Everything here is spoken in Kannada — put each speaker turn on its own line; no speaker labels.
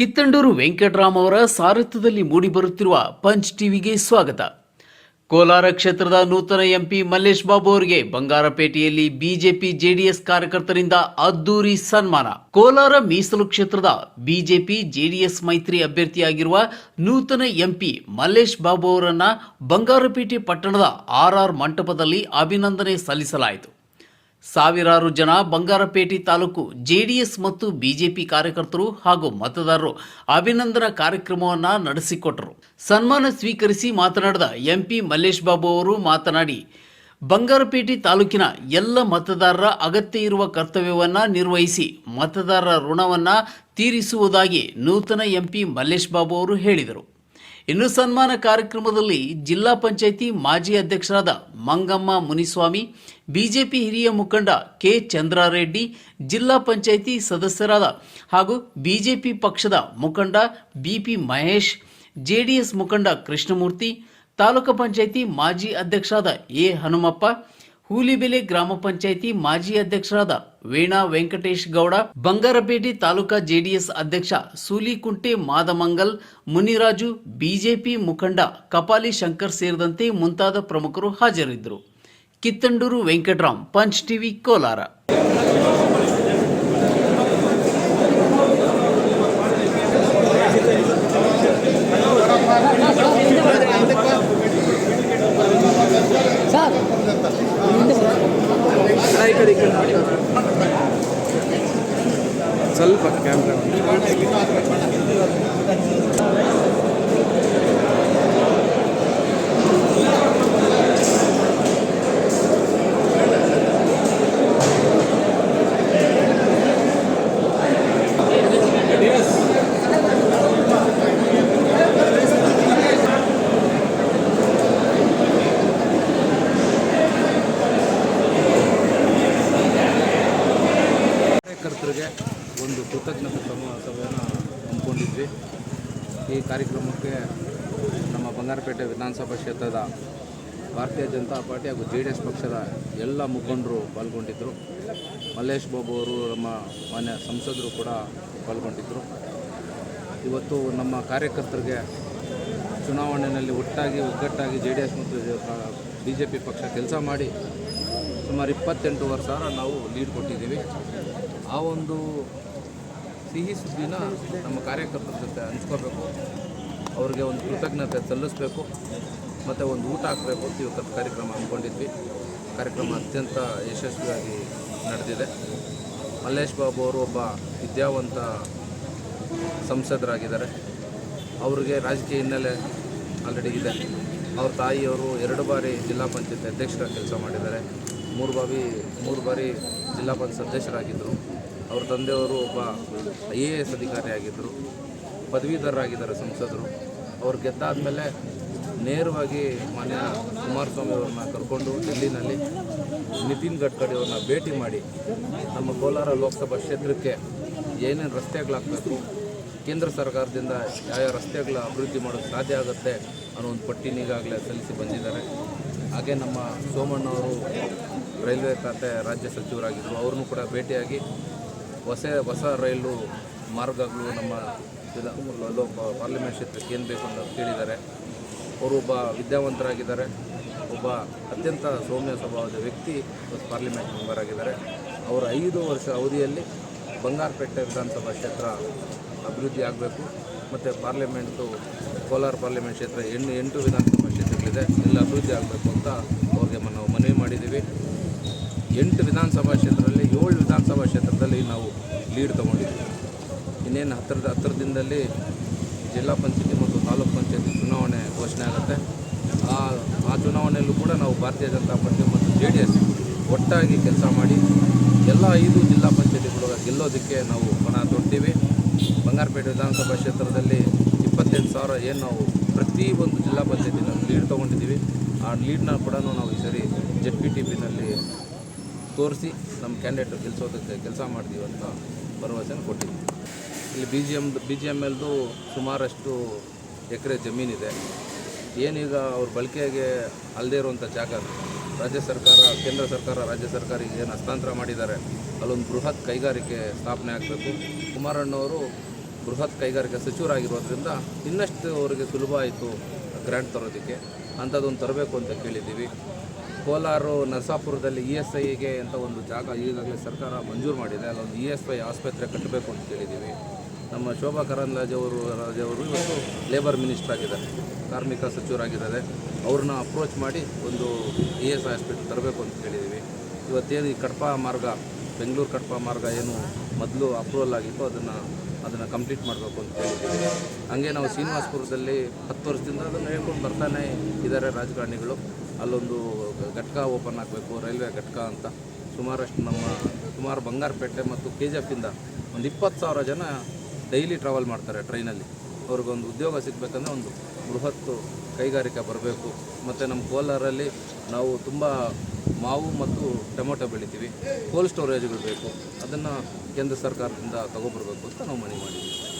ಕಿತ್ತಂಡೂರು ವೆಂಕಟರಾಮ್ ಅವರ ಸಾರಥ್ಯದಲ್ಲಿ ಮೂಡಿಬರುತ್ತಿರುವ ಪಂಚ್ ಟಿವಿಗೆ ಸ್ವಾಗತ. ಕೋಲಾರ ಕ್ಷೇತ್ರದ ನೂತನ ಎಂಪಿ ಮಲ್ಲೇಶ್ ಬಾಬು ಅವರಿಗೆ ಬಂಗಾರಪೇಟೆಯಲ್ಲಿ ಬಿಜೆಪಿ ಜೆಡಿಎಸ್ ಕಾರ್ಯಕರ್ತರಿಂದ ಅದ್ದೂರಿ ಸನ್ಮಾನ. ಕೋಲಾರ ಮೀಸಲು ಕ್ಷೇತ್ರದ ಬಿಜೆಪಿ ಜೆಡಿಎಸ್ ಮೈತ್ರಿ ಅಭ್ಯರ್ಥಿಯಾಗಿರುವ ನೂತನ ಎಂಪಿ ಮಲ್ಲೇಶ್ ಬಾಬು ಅವರನ್ನ ಬಂಗಾರಪೇಟೆ ಪಟ್ಟಣದ ಆರ್ಆರ್ ಮಂಟಪದಲ್ಲಿ ಅಭಿನಂದನೆ ಸಲ್ಲಿಸಲಾಯಿತು. ಸಾವಿರಾರು ಜನ ಬಂಗಾರಪೇಟೆ ತಾಲೂಕು ಜೆಡಿಎಸ್ ಮತ್ತು ಬಿಜೆಪಿ ಕಾರ್ಯಕರ್ತರು ಹಾಗೂ ಮತದಾರರು ಅಭಿನಂದನಾ ಕಾರ್ಯಕ್ರಮವನ್ನು ನಡೆಸಿಕೊಟ್ಟರು. ಸನ್ಮಾನ ಸ್ವೀಕರಿಸಿ ಮಾತನಾಡಿದ ಎಂಪಿ ಮಲ್ಲೇಶ್ ಬಾಬು ಅವರು ಮಾತನಾಡಿ, ಬಂಗಾರಪೇಟೆ ತಾಲೂಕಿನ ಎಲ್ಲ ಮತದಾರರ ಅಗತ್ಯ ಇರುವ ಕರ್ತವ್ಯವನ್ನ ನಿರ್ವಹಿಸಿ ಮತದಾರರ ಋಣವನ್ನ ತೀರಿಸುವುದಾಗಿ ನೂತನ ಎಂಪಿ ಮಲ್ಲೇಶ್ ಬಾಬು ಅವರು ಹೇಳಿದರು. ಇನ್ನು ಸನ್ಮಾನ ಕಾರ್ಯಕ್ರಮದಲ್ಲಿ ಜಿಲ್ಲಾ ಪಂಚಾಯಿತಿ ಮಾಜಿ ಅಧ್ಯಕ್ಷರಾದ ಮಂಗಮ್ಮ ಮುನಿಸ್ವಾಮಿ, ಬಿಜೆಪಿ ಹಿರಿಯ ಮುಖಂಡ ಕೆ ಚಂದ್ರಾರೆಡ್ಡಿ, ಜಿಲ್ಲಾ ಪಂಚಾಯಿತಿ ಸದಸ್ಯರಾದ ಹಾಗೂ ಬಿಜೆಪಿ ಪಕ್ಷದ ಮುಖಂಡ ಬಿಪಿ ಮಹೇಶ್, ಜೆಡಿಎಸ್ ಮುಖಂಡ ಕೃಷ್ಣಮೂರ್ತಿ, ತಾಲೂಕು ಪಂಚಾಯಿತಿ ಮಾಜಿ ಅಧ್ಯಕ್ಷರಾದ ಎ ಹನುಮಪ್ಪ ಹೂಲಿಬೆಲೆ ಗ್ರಾಮ ಪಂಚಾಯಿತಿ ಮಾಜಿ ಅಧ್ಯಕ್ಷರಾದ ವೀಣಾ ವೆಂಕಟೇಶ್ ಗೌಡ, ಬಂಗಾರಪೇಟೆ ತಾಲೂಕಾ ಜೆಡಿಎಸ್ ಅಧ್ಯಕ್ಷ ಸೂಲಿಕುಂಟೆ ಮಾದಮಂಗಲ್, ಮುನಿರಾಜು ಬಿಜೆಪಿ ಮುಖಂಡ ಕಪಾಲಿ ಶಂಕರ್ ಸೇರಿದಂತೆ ಮುಂತಾದ ಪ್ರಮುಖರು ಹಾಜರಿದ್ದರು. Kittandur Venkatram, Punch TV Kolar.
करते ಒಂದು ಕೃತಜ್ಞತೆ ಸಮ ಸಭೆಯನ್ನು ಹಮ್ಮಿಕೊಂಡಿದ್ವಿ. ಈ ಕಾರ್ಯಕ್ರಮಕ್ಕೆ ನಮ್ಮ ಬಂಗಾರಪೇಟೆ ವಿಧಾನಸಭಾ ಕ್ಷೇತ್ರದ ಭಾರತೀಯ ಜನತಾ ಪಾರ್ಟಿ ಹಾಗೂ ಜೆ ಡಿ ಎಸ್ ಪಕ್ಷದ ಎಲ್ಲ ಮುಖಂಡರು ಪಾಲ್ಗೊಂಡಿದ್ದರು ಮಲ್ಲೇಶ್ ಬಾಬು ಅವರು ನಮ್ಮ ಮಾನ್ಯ ಸಂಸದರು ಕೂಡ ಪಾಲ್ಗೊಂಡಿದ್ದರು ಇವತ್ತು ನಮ್ಮ ಕಾರ್ಯಕರ್ತರಿಗೆ ಚುನಾವಣೆಯಲ್ಲಿ ಒಟ್ಟಾಗಿ, ಒಗ್ಗಟ್ಟಾಗಿ ಜೆ ಡಿ ಎಸ್ ಮತ್ತು ಬಿ ಜೆ ಪಿ ಪಕ್ಷ ಕೆಲಸ ಮಾಡಿ ಸುಮಾರು ಇಪ್ಪತ್ತೆಂಟೂವರೆ ಸಾವಿರ ನಾವು ಲೀಡ್ ಕೊಟ್ಟಿದ್ದೀವಿ. ಆ ಒಂದು ಸಿಹಿ ಸುದ್ದಿನ ನಮ್ಮ ಕಾರ್ಯಕರ್ತರ ಜೊತೆ ಹಂಚ್ಕೋಬೇಕು. ಅವ್ರಿಗೆ ಒಂದು ಕೃತಜ್ಞತೆ ಸಲ್ಲಿಸಬೇಕು. ಮತ್ತು ಒಂದು ಊಟ ಹಾಕಬೇಕು. ಅಂತ ಇವತ್ತು ಕಾರ್ಯಕ್ರಮ ಹಮ್ಮಿಕೊಂಡಿದ್ವಿ. ಕಾರ್ಯಕ್ರಮ ಅತ್ಯಂತ ಯಶಸ್ವಿಯಾಗಿ ನಡೆದಿದೆ. ಮಲ್ಲೇಶ್ ಬಾಬು ಅವರು ಒಬ್ಬ ವಿದ್ಯಾವಂತ ಸಂಸದರಾಗಿದ್ದಾರೆ. ಅವರಿಗೆ ರಾಜಕೀಯ ಹಿನ್ನೆಲೆ ಆಲ್ರೆಡಿ ಇದೆ. ಅವ್ರ ತಾಯಿಯವರು ಎರಡು ಬಾರಿ ಜಿಲ್ಲಾ ಪಂಚಾಯತ್ ಅಧ್ಯಕ್ಷರಾಗಿ ಕೆಲಸ ಮಾಡಿದ್ದಾರೆ. ಮೂರು ಬಾರಿ ಮೂರು ಬಾರಿ ಜಿಲ್ಲಾ ಪಂಚಾಯತ್ ಸದಸ್ಯರಾಗಿದ್ದರು ಅವ್ರ ತಂದೆಯವರು ಒಬ್ಬ ಐ ಎ ಎಸ್ ಅಧಿಕಾರಿಯಾಗಿದ್ದರು ಪದವೀಧರರಾಗಿದ್ದಾರೆ ಸಂಸದರು. ಅವ್ರು ಗೆದ್ದಾದಮೇಲೆ ನೇರವಾಗಿ ಮಾನ್ಯ ಕುಮಾರಸ್ವಾಮಿ ಅವ್ರನ್ನ ಕರ್ಕೊಂಡು ಡೆಲ್ಲಿನಲ್ಲಿ ನಿತಿನ್ ಗಡ್ಕರಿ ಅವ್ರನ್ನ ಭೇಟಿ ಮಾಡಿ ನಮ್ಮ ಕೋಲಾರ ಲೋಕಸಭಾ ಕ್ಷೇತ್ರಕ್ಕೆ ಏನೇನು ರಸ್ತೆಗಳಾಗಬೇಕು ಕೇಂದ್ರ ಸರ್ಕಾರದಿಂದ ಯಾವ ರಸ್ತೆಗಳ ಅಭಿವೃದ್ಧಿ ಮಾಡೋಕ್ಕೆ ಸಾಧ್ಯ ಆಗುತ್ತೆ ಅನ್ನೋ ಒಂದು ಪಟ್ಟಿನ ಈಗಾಗಲೇ ಸಲ್ಲಿಸಿ ಬಂದಿದ್ದಾರೆ. ಹಾಗೆ ನಮ್ಮ ಸೋಮಣ್ಣವರು ರೈಲ್ವೆ ಖಾತೆ ರಾಜ್ಯ ಸಚಿವರಾಗಿದ್ದರು. ಅವ್ರನ್ನೂ ಕೂಡ ಭೇಟಿಯಾಗಿ ಹೊಸ ಹೊಸ ರೈಲು ಮಾರ್ಗಗಳು ನಮ್ಮ ಪಾರ್ಲಿಮೆಂಟ್ ಕ್ಷೇತ್ರಕ್ಕೆ ಏನು ಬೇಕು ಅಂತ ಕೇಳಿದ್ದಾರೆ. ಅವರು ಒಬ್ಬ ವಿದ್ಯಾವಂತರಾಗಿದ್ದಾರೆ. ಒಬ್ಬ ಅತ್ಯಂತ ಸೌಮ್ಯ ಸ್ವಭಾವದ ವ್ಯಕ್ತಿ ಪಾರ್ಲಿಮೆಂಟ್ ಮೆಂಬರ್ ಆಗಿದ್ದಾರೆ. ಅವರ ಐದು ವರ್ಷ ಅವಧಿಯಲ್ಲಿ ಬಂಗಾರಪೇಟೆ ವಿಧಾನಸಭಾ ಕ್ಷೇತ್ರ ಅಭಿವೃದ್ಧಿ ಆಗಬೇಕು. ಮತ್ತು ಪಾರ್ಲಿಮೆಂಟು ಕೋಲಾರ ಪಾರ್ಲಿಮೆಂಟ್ ಕ್ಷೇತ್ರ ಎಂಟು ಎಂಟು ವಿಧಾನಸಭಾ ಕ್ಷೇತ್ರಗಳಿದೆ. ಎಲ್ಲ ಅಭಿವೃದ್ಧಿ ಆಗಬೇಕು ಅಂತ ಅವ್ರಿಗೆ ನಾವು ಮನವಿ ಮಾಡಿದ್ದೀವಿ. ಎಂಟು ವಿಧಾನಸಭಾ ಕ್ಷೇತ್ರದಲ್ಲಿ ಏಳು ವಿಧಾನಸಭಾ ಕ್ಷೇತ್ರದಲ್ಲಿ ನಾವು ಲೀಡ್ ತೊಗೊಂಡಿದ್ದೀವಿ. ಇನ್ನೇನು ಹತ್ತಿರದ ಹತ್ತಿರ ದಿನದಲ್ಲಿ ಜಿಲ್ಲಾ ಪಂಚಾಯತಿ ಮತ್ತು ತಾಲೂಕು ಪಂಚಾಯತಿ ಚುನಾವಣೆ ಘೋಷಣೆ ಆಗುತ್ತೆ. ಆ ಆ ಚುನಾವಣೆಯಲ್ಲೂ ಕೂಡ ನಾವು ಭಾರತೀಯ ಜನತಾ ಪಾರ್ಟಿ ಮತ್ತು ಜೆ ಡಿ ಎಸ್ ಒಟ್ಟಾಗಿ ಕೆಲಸ ಮಾಡಿ ಎಲ್ಲ ಐದು ಜಿಲ್ಲಾ ಪಂಚಾಯತಿಗಳು ಗೆಲ್ಲೋದಕ್ಕೆ ನಾವು ಪಣ ತೊಡ್ತೀವಿ ಬಂಗಾರಪೇಟೆ ವಿಧಾನಸಭಾ ಕ್ಷೇತ್ರದಲ್ಲಿ ಇಪ್ಪತ್ತೆಂಟು ಸಾವಿರ ಏನು ನಾವು ಪ್ರತಿ ಒಂದು ಜಿಲ್ಲಾ ಪಂಚಾಯತಿ ನಾವು ಲೀಡ್ ತೊಗೊಂಡಿದ್ದೀವಿ. ಆ ಲೀಡ್ನ ಕೂಡ ನಾವು ಈ ಸರಿ ಜೆಡ್ ಪಿ ಟಿ ಪಿನಲ್ಲಿ ತೋರಿಸಿ ನಮ್ಮ ಕ್ಯಾಂಡಿಡೇಟ್ ಗೆಲ್ಲಿಸೋದಕ್ಕೆ ಕೆಲಸ ಮಾಡ್ತೀವಿ ಅಂತ ಭರವಸೆನ ಕೊಟ್ಟಿದ್ದೀವಿ ಇಲ್ಲಿ B G M B G M ಎಲ್ದು ಸುಮಾರಷ್ಟು ಎಕರೆ ಜಮೀನಿದೆ. ಏನೀಗ ಅವ್ರ ಬಳಕೆಗೆ ಅಲ್ಲದೇ ಇರುವಂಥ ಜಾಗ ರಾಜ್ಯ ಸರ್ಕಾರ, ಕೇಂದ್ರ ಸರ್ಕಾರ, ರಾಜ್ಯ ಸರ್ಕಾರಿಗೆ ಏನು ಹಸ್ತಾಂತರ ಮಾಡಿದ್ದಾರೆ, ಅಲ್ಲೊಂದು ಬೃಹತ್ ಕೈಗಾರಿಕೆ ಸ್ಥಾಪನೆ ಆಗಬೇಕು. ಕುಮಾರಣ್ಣವರು ಬೃಹತ್ ಕೈಗಾರಿಕೆ ಸಚಿವರಾಗಿರೋದ್ರಿಂದ ಇನ್ನಷ್ಟು ಅವರಿಗೆ ಸುಲಭ ಆಯಿತು ಗ್ರ್ಯಾಂಟ್ ತರೋದಕ್ಕೆ. ಅಂಥದ್ದೊಂದು ತರಬೇಕು ಅಂತ ಕೇಳಿದ್ದೀವಿ. ಕೋಲಾರ, ನರಸಾಪುರದಲ್ಲಿ ಇ ಎಸ್ ಐಗೆ ಅಂತ ಒಂದು ಜಾಗ ಈಗಾಗಲೇ ಸರ್ಕಾರ ಮಂಜೂರು ಮಾಡಿದೆ. ಅಲ್ಲೊಂದು ಇ ಎಸ್ ಐ ಆಸ್ಪತ್ರೆ ಕಟ್ಟಬೇಕು ಅಂತ ಹೇಳಿದ್ದೀವಿ ನಮ್ಮ ಶೋಭಾ ಕರಂದ್ಲಾಜೆ ಅವರು ರಾಜವರು ಇವತ್ತು ಲೇಬರ್ ಮಿನಿಸ್ಟರ್ ಆಗಿದ್ದಾರೆ, ಕಾರ್ಮಿಕ ಸಚಿವರಾಗಿದ್ದಾರೆ. ಅವ್ರನ್ನ ಅಪ್ರೋಚ್ ಮಾಡಿ ಒಂದು ಇ ಎಸ್ ಐ ಆಸ್ಪತ್ರೆ ತರಬೇಕು ಅಂತ ಕೇಳಿದ್ದೀವಿ. ಇವತ್ತೇನು ಈ ಕಡಪ ಮಾರ್ಗ, ಬೆಂಗಳೂರು ಕಡಪ ಮಾರ್ಗ ಏನು ಮೊದಲು ಅಪ್ರೂವಲ್ ಆಗಿತ್ತು ಅದನ್ನು ಅದನ್ನು ಕಂಪ್ಲೀಟ್ ಮಾಡಬೇಕು ಅಂತ ಹೇಳಿದ್ದೀವಿ ಹಾಗೆ ನಾವು ಶ್ರೀನಿವಾಸಪುರದಲ್ಲಿ ಹತ್ತು ವರ್ಷದಿಂದ ಅದನ್ನು ಹೇಳ್ಕೊಂಡು ಬರ್ತಾನೆ ಇದ್ದಾರೆ ರಾಜಕಾರಣಿಗಳು. ಅಲ್ಲೊಂದು ಘಟಕ ಓಪನ್ ಆಗಬೇಕು, ರೈಲ್ವೆ ಘಟಕ ಅಂತ. ಸುಮಾರಷ್ಟು ನಮ್ಮ, ಸುಮಾರು ಬಂಗಾರಪೇಟೆ ಮತ್ತು ಕೆ ಜಿ ಎಫಿಂದ ಒಂದು ಇಪ್ಪತ್ತು ಸಾವಿರ ಜನ ಡೈಲಿ ಟ್ರಾವೆಲ್ ಮಾಡ್ತಾರೆ ಟ್ರೈನಲ್ಲಿ ಅವ್ರಿಗೊಂದು ಉದ್ಯೋಗ ಸಿಗಬೇಕಂದ್ರೆ ಒಂದು ಬೃಹತ್ತು ಕೈಗಾರಿಕೆ ಬರಬೇಕು. ಮತ್ತು ನಮ್ಮ ಕೋಲಾರಲ್ಲಿ ನಾವು ತುಂಬ ಮಾವು ಮತ್ತು ಟೊಮೊಟೊ ಬೆಳಿತೀವಿ. ಕೋಲ್ಡ್ ಸ್ಟೋರೇಜ್ಗಳು ಬೇಕು. ಅದನ್ನು ಕೇಂದ್ರ ಸರ್ಕಾರದಿಂದ ತಗೊಬರ್ಬೇಕು ಅಂತ ನಾವು ಮನವಿ ಮಾಡಿದ್ದೀವಿ.